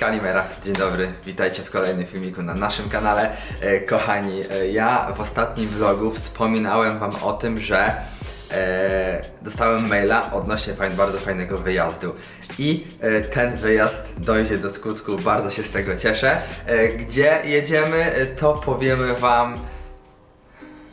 Kalimera, dzień dobry, witajcie w kolejnym filmiku na naszym kanale. E, kochani, e, ja w ostatnim vlogu wspominałem wam o tym, że e, dostałem maila odnośnie fajn, bardzo fajnego wyjazdu. I e, ten wyjazd dojdzie do skutku, bardzo się z tego cieszę. E, gdzie jedziemy, e, to powiemy wam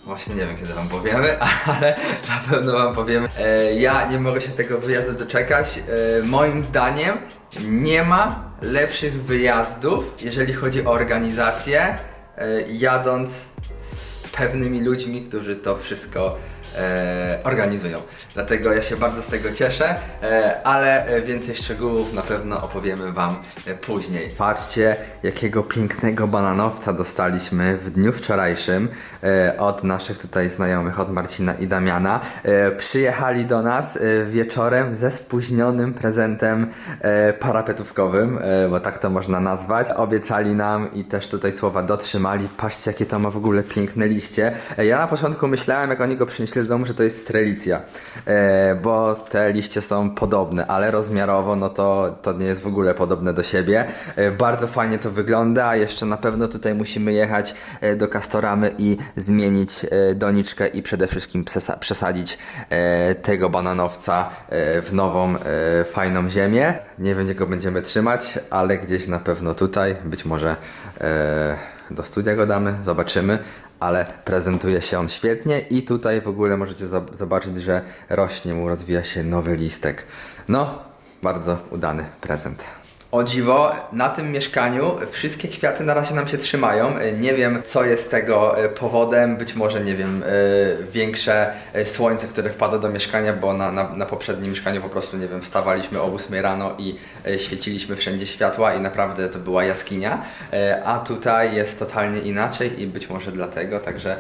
Właśnie nie wiem kiedy wam powiemy, ale na pewno wam powiemy. E, ja nie mogę się tego wyjazdu doczekać. E, moim zdaniem nie ma lepszych wyjazdów, jeżeli chodzi o organizację, e, jadąc z pewnymi ludźmi, którzy to wszystko e, organizują. Dlatego ja się bardzo z tego cieszę, e, ale e, więcej szczegółów na pewno opowiemy Wam później. Patrzcie, jakiego pięknego bananowca dostaliśmy w dniu wczorajszym od naszych tutaj znajomych, od Marcina i Damiana. Przyjechali do nas wieczorem ze spóźnionym prezentem parapetówkowym, bo tak to można nazwać. Obiecali nam i też tutaj słowa dotrzymali. Patrzcie, jakie to ma w ogóle piękne liście. Ja na początku myślałem, jak oni go przynieśli domu, że to jest strelicja, e, bo te liście są podobne, ale rozmiarowo no to, to nie jest w ogóle podobne do siebie. E, bardzo fajnie to wygląda, a jeszcze na pewno tutaj musimy jechać e, do Kastoramy i zmienić doniczkę i przede wszystkim przesa- przesadzić tego bananowca w nową, fajną ziemię. Nie wiem, gdzie go będziemy trzymać, ale gdzieś na pewno tutaj, być może do studia go damy, zobaczymy ale prezentuje się on świetnie i tutaj w ogóle możecie zob- zobaczyć, że rośnie mu, rozwija się nowy listek. No, bardzo udany prezent. O dziwo, na tym mieszkaniu wszystkie kwiaty na razie nam się trzymają. E, Nie wiem, co jest tego e, powodem. Być może, nie wiem, e, większe słońce, które wpada do mieszkania, bo na, na, na poprzednim mieszkaniu po prostu, nie wiem, wstawaliśmy o 8 rano i świeciliśmy wszędzie światła i naprawdę to była jaskinia. A tutaj jest totalnie inaczej i być może dlatego, także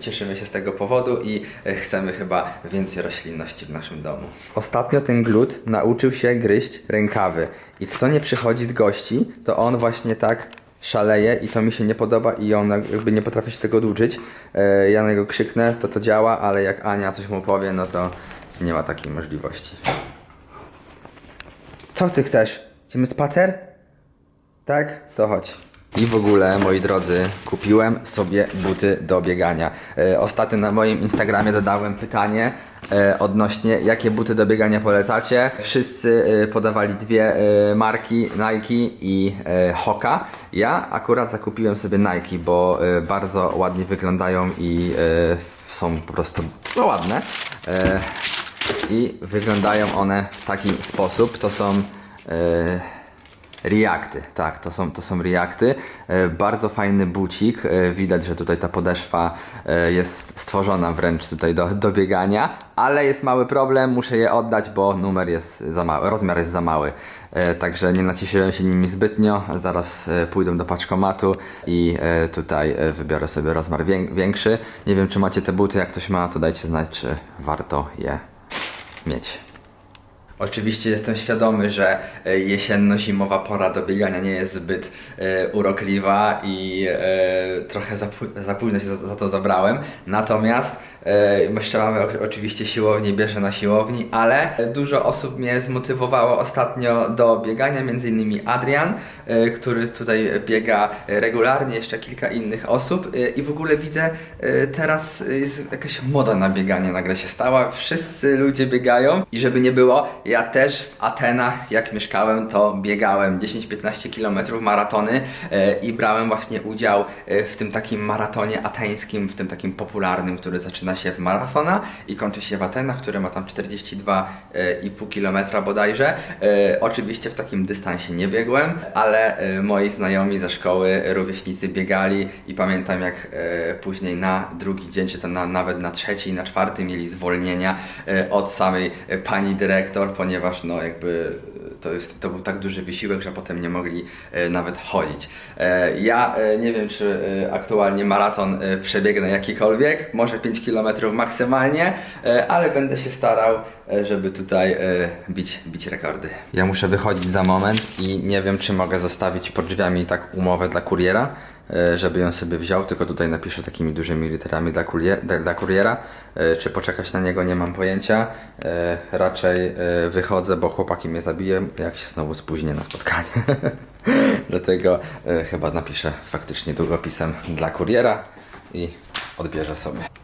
cieszymy się z tego powodu i chcemy chyba więcej roślinności w naszym domu. Ostatnio ten glut nauczył się gryźć rękawy i kto nie przychodzi z gości, to on właśnie tak szaleje i to mi się nie podoba i on jakby nie potrafi się tego oduczyć. E, Ja na niego krzyknę, to to działa, ale jak Ania coś mu powie, no to nie ma takiej możliwości. Co ty chcesz? Idziemy spacer? Tak? To chodź. I w ogóle, moi drodzy, kupiłem sobie buty do biegania. E, ostatnio na moim Instagramie dodałem pytanie e, odnośnie jakie buty do biegania polecacie. Wszyscy e, podawali dwie marki, Nike i Hoka. Ja akurat zakupiłem sobie Nike, bo bardzo ładnie wyglądają i są po prostu no, ładne. I wyglądają one w taki sposób. To są... Reakty, tak, to są, to są reakty. E, bardzo fajny bucik. E, widać, że tutaj ta podeszwa e, jest stworzona wręcz tutaj do, do biegania, ale jest mały problem, muszę je oddać, bo numer jest za mały, rozmiar jest za mały. Także nie nacieszyłem się nimi zbytnio. Zaraz pójdę do paczkomatu i tutaj wybiorę sobie rozmiar wię- większy. Nie wiem, czy macie te buty, jak ktoś ma, to dajcie znać, czy warto je mieć. Oczywiście jestem świadomy, że e, jesienno-zimowa pora do biegania nie jest zbyt e, urokliwa i e, trochę za, za późno się za, za to zabrałem. Natomiast jeszcze mamy oczywiście siłownię, bierze na siłowni, ale dużo osób mnie zmotywowało ostatnio do biegania, między innymi Adrian, e, który tutaj biega regularnie, jeszcze kilka innych osób. E, i w ogóle widzę e, teraz jest jakaś moda na bieganie nagle się stała, wszyscy ludzie biegają i żeby nie było, ja też w Atenach jak mieszkałem to biegałem 10-15 km maratony i brałem właśnie udział w tym takim maratonie ateńskim, w tym takim popularnym, który zaczyna się w maratona i kończy się w Atenach, który ma tam 42,5 km bodajże. E, Oczywiście w takim dystansie nie biegłem, ale e, moi znajomi ze szkoły, rówieśnicy biegali i pamiętam jak e, później na drugi dzień, czy to na, nawet na trzeci i na czwarty mieli zwolnienia e, od samej e, pani dyrektor, ponieważ no jakby e, to, jest, to był tak duży wysiłek, że potem nie mogli e, nawet chodzić. E, ja e, nie wiem, czy aktualnie maraton przebiegnę jakikolwiek, może 5 km maksymalnie, ale będę się starał, żeby tutaj bić, bić rekordy. Ja muszę wychodzić za moment i nie wiem, czy mogę zostawić pod drzwiami tak umowę dla kuriera, żeby ją sobie wziął, tylko tutaj napiszę takimi dużymi literami dla, kurier, dla, kuriera. E, Czy poczekać na niego, nie mam pojęcia. E, Raczej e, wychodzę, bo chłopaki mnie zabiją, jak się znowu spóźnię na spotkanie. Dlatego e, chyba napiszę faktycznie długopisem dla kuriera i odbierze sobie.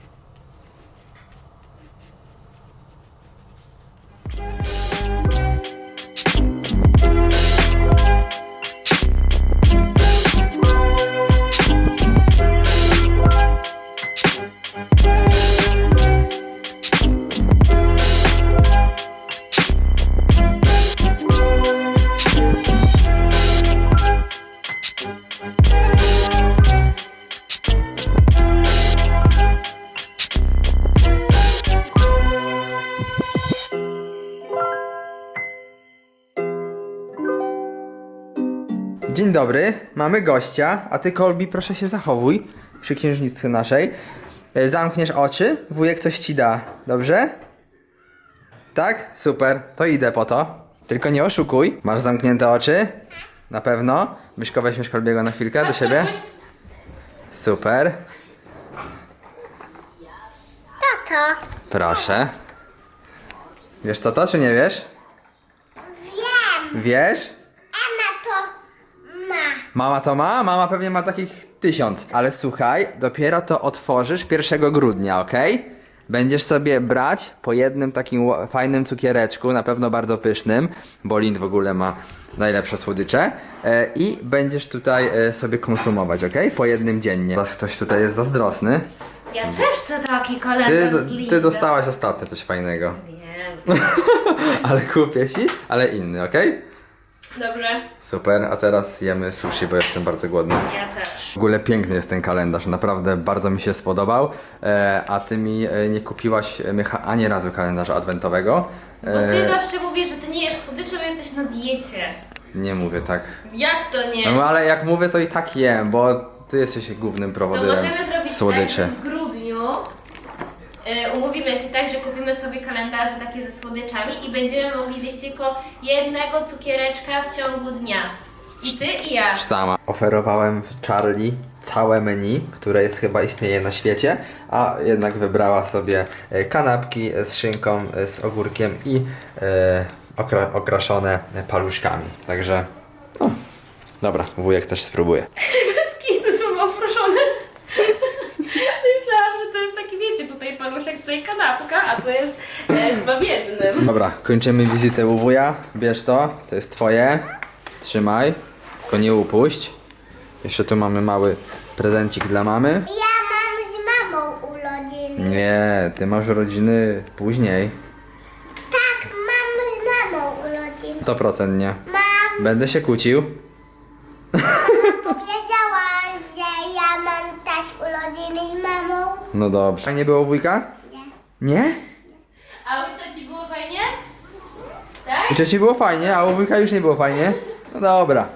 Dzień dobry, mamy gościa, a ty Kolbi proszę się zachowuj przy księżniczce naszej. E, Zamkniesz oczy, wujek coś ci da, dobrze? Tak? Super, to idę po to. Tylko nie oszukuj. Masz zamknięte oczy? Na pewno. Myszko weźmiesz Kolbiego na chwilkę do siebie? Super, Tato, proszę. Wiesz co to, czy nie wiesz? wiem, Wiesz? Ema to ma. Mama to ma? Mama pewnie ma takich tysiąc. Ale słuchaj, dopiero to otworzysz 1 grudnia, ok? Będziesz sobie brać po jednym takim fajnym cukiereczku, na pewno bardzo pysznym, bo Lind w ogóle ma najlepsze słodycze. E, I będziesz tutaj e, sobie konsumować, ok? Po jednym dziennie. Teraz ktoś tutaj jest zazdrosny. Ja też chcę taki Ty, z ty Lidla. dostałaś ostatnio coś fajnego. Wiem. Ale kupię ci, ale inny, ok? Dobrze, Super, a teraz jemy sushi, bo jestem bardzo głodny. ja też. W ogóle piękny jest ten kalendarz, naprawdę bardzo mi się spodobał. E, a ty mi e, nie kupiłaś e, Micha, ani razu kalendarza adwentowego. Bo ty E, zawsze mówisz, że ty nie jesz słodyczy, bo jesteś na diecie. nie mówię tak. Jak to nie? No ale jak mówię, to i tak jem, bo ty jesteś głównym To prowodyrem możemy zrobić tak, że w grudniu y, umówimy tak, że kupimy sobie kalendarze takie ze słodyczami i będziemy mogli zjeść tylko jednego cukiereczka w ciągu dnia. I ty i ja. Sztama. Oferowałem Charlie całe menu, które jest chyba istnieje na świecie, a jednak wybrała sobie e, kanapki z szynką, e, z ogórkiem i e, okra- okraszone paluszkami. Także, no, dobra, wujek też spróbuje. Skiny są oproszone. Myślałam, że to jest taki, wiecie, tutaj paluszek, tutaj kanapka, a to jest e, dwa w jednym. Dobra, kończymy wizytę u wuja. Bierz to, to jest twoje. Trzymaj, tylko nie upuść. Jeszcze tu mamy mały prezencik dla mamy. Ja mam z mamą urodziny. Nie, ty masz urodziny później. Tak, mam z mamą urodziny. 100% nie. Mam Będę się kłócił. powiedziała, że ja mam też urodziny z mamą. No dobrze. A nie było wujka? Nie. Nie? A u cioci było fajnie? U cioci było fajnie, a u wujka już nie było fajnie? No dobra.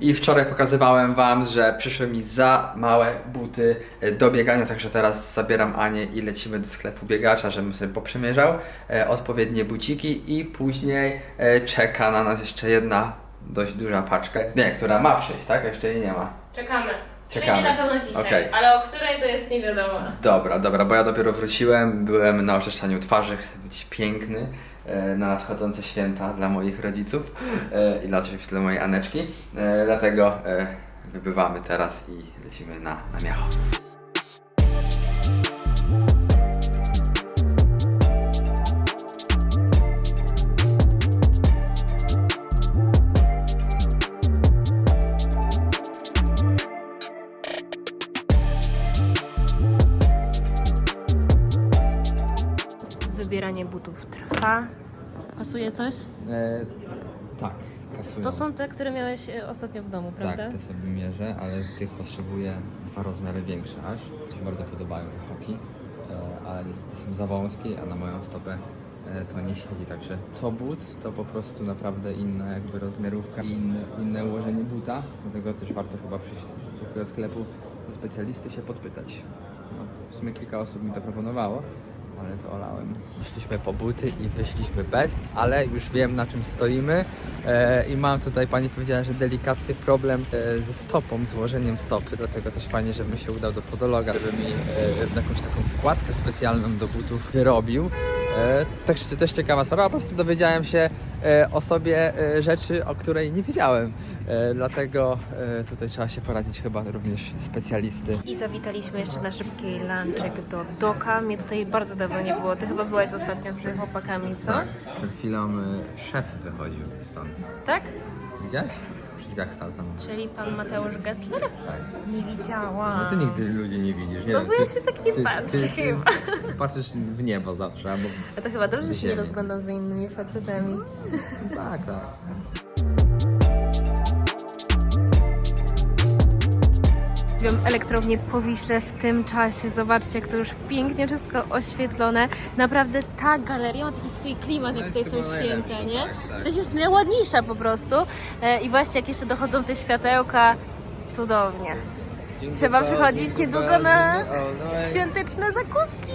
I wczoraj pokazywałem wam, że przyszły mi za małe buty do biegania, także teraz zabieram Anię i lecimy do sklepu biegacza, żebym sobie poprzymierzał e, odpowiednie buciki i później e, czeka na nas jeszcze jedna dość duża paczka. Nie, która ma przyjść, tak? Jeszcze jej nie ma. Czekamy. Czekamy. Przyjdzie na pewno dzisiaj, Okej. ale o której to jest nie wiadomo. Dobra, dobra, bo ja dopiero wróciłem, byłem na oczyszczaniu twarzy, chcę być piękny e, na nadchodzące święta dla moich rodziców e, i dla, oczywiście dla mojej Aneczki, e, dlatego e, wybywamy teraz i lecimy na, na miało. Wybieranie butów trwa. Pasuje coś? E, tak, pasują. To są te, które miałeś e, ostatnio w domu, prawda? Tak, te sobie mierzę, ale tych potrzebuję dwa rozmiary większe aż. Mi się bardzo podobają te hoki, e, ale niestety są za wąskie, a na moją stopę e, to nie siedzi. Także co but, to po prostu naprawdę inna jakby rozmiarówka i inne, inne ułożenie buta. Dlatego też warto chyba przyjść do takiego sklepu do specjalisty się podpytać. No, w sumie kilka osób mi to proponowało, Ale to olałem. Szliśmy po buty i wyszliśmy bez, ale już wiem na czym stoimy e, i mam tutaj, pani powiedziała, że delikatny problem e, ze stopą, złożeniem stopy, dlatego też fajnie, żebym się udał do podologa, żeby mi e, jakąś taką wkładkę specjalną do butów wyrobił. E, także to też ciekawa sprawa, po prostu dowiedziałem się o sobie e, rzeczy, o której nie wiedziałem. E, dlatego e, tutaj trzeba się poradzić chyba również specjalisty. I zawitaliśmy jeszcze na szybki lunchek do Doka. Mnie tutaj bardzo dawno nie było. Ty chyba byłaś ostatnio z chłopakami, co? Tak, przed chwilą szef wychodził stąd. Tak? Widziałeś? Przy drzwiach stał tam. Czyli pan Mateusz Gessler? Tak. Nie widziałam. No ty nigdy ludzi nie widzisz, nie No wiem, bo ja ty- się tak nie patrzę chyba. Ty, ty patrzysz w niebo zawsze, albo... A to chyba dobrze, że się nie Ziemię. rozglądam za innymi facetami. Tak, tak. Robią elektrownię po Wiśle w tym czasie. Zobaczcie, jak to już pięknie wszystko oświetlone. Naprawdę ta galeria ma taki swój klimat, jak tutaj są święta, nie? tak, tak. W sensie jest najładniejsza po prostu. E, I właśnie jak jeszcze dochodzą te światełka, cudownie. Trzeba przychodzić niedługo na świąteczne zakupki.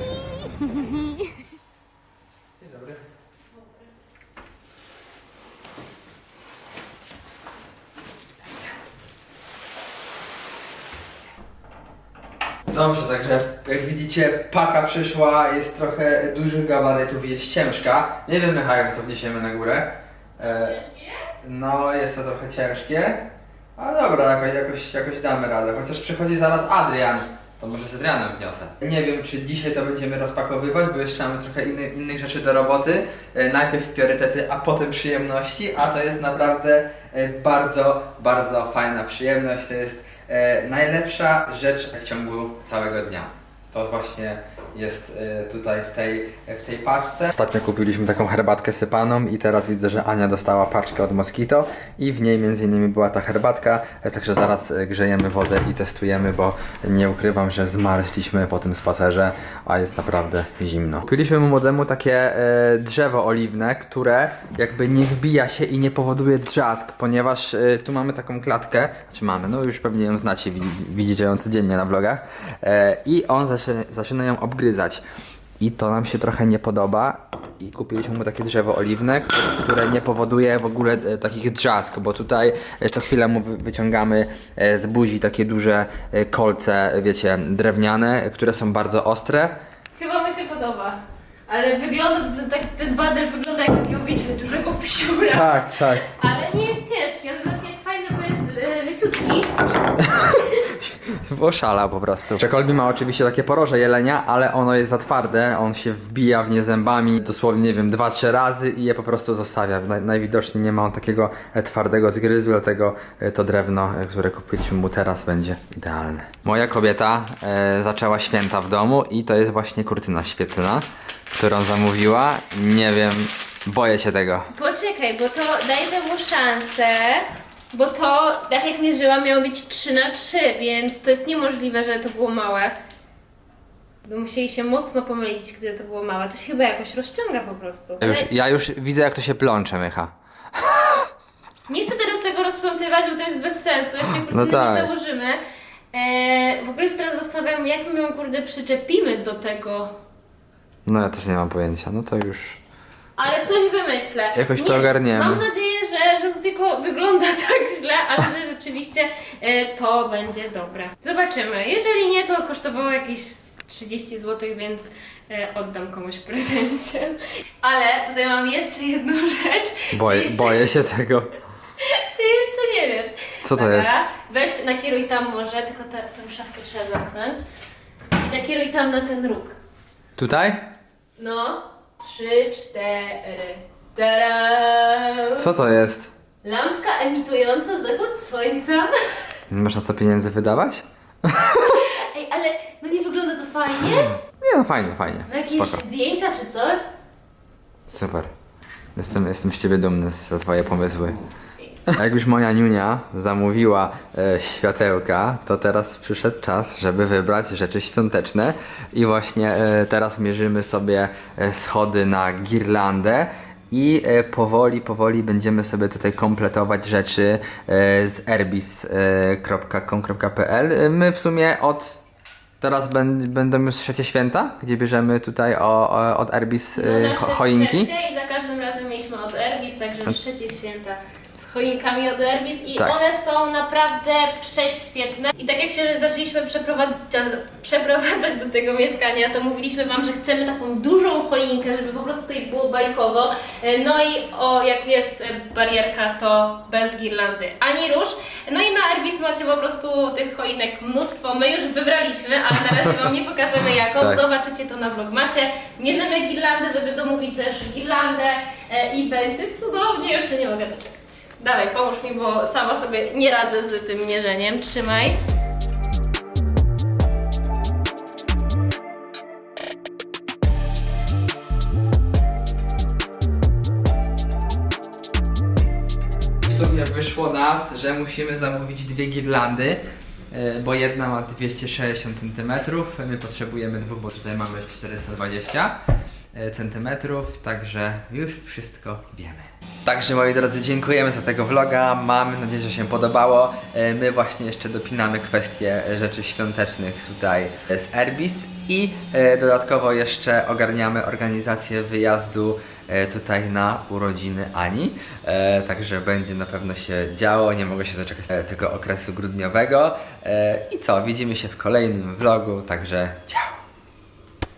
Dzień dobry. Dobrze, także jak widzicie, paka przyszła, jest trochę dużych gabarytów i jest ciężka. Nie wiem, Michał, jak to wniesiemy na górę. E, no, jest to trochę ciężkie. Ale dobra, jakoś, jakoś, jakoś damy radę. Chociaż przychodzi zaraz Adrian. To może się z Adrianem wniosę. Nie wiem, czy dzisiaj to będziemy rozpakowywać, bo jeszcze mamy trochę inny, innych rzeczy do roboty. E, najpierw priorytety, a potem przyjemności, a to jest naprawdę e, bardzo, bardzo fajna przyjemność. To jest najlepsza rzecz w ciągu całego dnia. To właśnie jest e, tutaj w tej, w tej paczce. Ostatnio kupiliśmy taką herbatkę sypaną i teraz widzę, że Ania dostała paczkę od Mosquito i w niej między innymi była ta herbatka, e, także zaraz e, grzejemy wodę i testujemy, bo nie ukrywam, że zmarzliśmy po tym spacerze, a jest naprawdę zimno. Kupiliśmy mu młodemu takie e, drzewo oliwne, które jakby nie wbija się i nie powoduje drzask, ponieważ e, tu mamy taką klatkę, czy mamy, no już pewnie ją znacie, wi- widzicie ją codziennie na vlogach e, i on zaczyna, zaczyna ją obgryzać i to nam się trochę nie podoba i kupiliśmy mu takie drzewo oliwne, które, nie powoduje w ogóle e, takich drzask, bo tutaj e, co chwilę mu wy- wyciągamy e, z buzi takie duże kolce, wiecie, drewniane, które są bardzo ostre. Chyba mi się podoba. Ale wygląda, ten, tak, ten badel wygląda jak takiego, wiecie, dużego psiura. Tak, tak. Ale nie jest ciężki, on właśnie jest fajny, bo jest leciutki. Oszalał po prostu. Czekolbi ma oczywiście takie poroże jelenia, ale ono jest za twarde, on się wbija w nie zębami dosłownie, nie wiem, dwa, trzy razy i je po prostu zostawia. Naj, najwidoczniej nie ma on takiego e, twardego zgryzu, dlatego e, to drewno, e, które kupiliśmy mu teraz będzie idealne. Moja kobieta e, zaczęła święta w domu i to jest właśnie kurtyna świetlna, którą zamówiła. Nie wiem, boję się tego. Poczekaj, bo to daj temu szansę. Bo to, tak jak mierzyłam, miało być 3 na 3, więc to jest niemożliwe, że to było małe. By musieli się mocno pomylić, gdy to było małe. To się chyba jakoś rozciąga po prostu. Ja już, Ale ja już widzę jak to się plącze, Mycha. Nie chcę teraz tego rozplątywać, bo to jest bez sensu. Jeszcze kurde No nie tak. założymy. Eee, w ogóle się teraz zastanawiam, jak my ją kurde przyczepimy do tego. No ja też nie mam pojęcia, no to już... Ale coś wymyślę. Jakoś to ogarniemy. Mam nadzieję, że, że to tylko wygląda tak źle, ale że rzeczywiście e, to będzie dobre. Zobaczymy. Jeżeli nie, to kosztowało jakieś 30 zł, więc e, oddam komuś w prezencie. Ale tutaj mam jeszcze jedną rzecz. Boję, jeszcze, boję się tego. Ty jeszcze nie wiesz. Co to Dobra, jest? Weź, nakieruj tam może, tylko tę tę szafkę trzeba zamknąć. I nakieruj tam na ten róg. Tutaj? No. Trzy, cztery. Tada! Co to jest? Lampka emitująca zachód słońca. Nie można co pieniędzy wydawać? Ej, ale no nie wygląda to fajnie? Nie no, fajnie, fajnie. Na jakieś Spoko. zdjęcia czy coś? Super. Jestem, jestem z ciebie dumny za twoje pomysły. Jak już moja niunia zamówiła e, światełka, to teraz przyszedł czas, żeby wybrać rzeczy świąteczne. I właśnie e, teraz mierzymy sobie e, schody na girlandę. I e, powoli, powoli będziemy sobie tutaj kompletować rzeczy e, z erbis.com.pl. E, My w sumie od Teraz będ- będą już trzecie święta, gdzie bierzemy tutaj o, o, od Erbis No, choinki. trzecie I za każdym razem mieliśmy od Erbis, także trzecie święta z choinkami od Erbis i Tak. one są naprawdę prześwietne. I tak jak się zaczęliśmy przeprowadzać, przeprowadzać do tego mieszkania, to mówiliśmy Wam, że chcemy taką dużą choinkę, żeby po prostu tutaj było bajkowo. E, No i o, jak jest e, barierka, to bez girlandy ani róż. No i na Erbis macie po prostu tych choinek mnóstwo. My już wybraliśmy, ale na razie Wam nie pokażemy jaką. Tak. Zobaczycie to na vlogmasie. Mierzymy girlandę, żeby domówić też girlandę e, i będzie cudownie. Już się nie mogę doczekać. Dawaj, pomóż mi, bo sama sobie nie radzę z tym mierzeniem. Trzymaj. W sumie wyszło nas, że musimy zamówić dwie girlandy, e, bo jedna ma 260 cm, my potrzebujemy dwóch, bo tutaj mamy 420 cm, także już wszystko wiemy. Także moi drodzy, dziękujemy za tego vloga, mamy nadzieję, że się podobało. E, My właśnie jeszcze dopinamy kwestie rzeczy świątecznych tutaj z Erbis i e, dodatkowo jeszcze ogarniamy organizację wyjazdu e, tutaj na urodziny Ani. E, także będzie na pewno się działo, nie mogę się doczekać e, tego okresu grudniowego. E, I co, widzimy się w kolejnym vlogu, także ciao!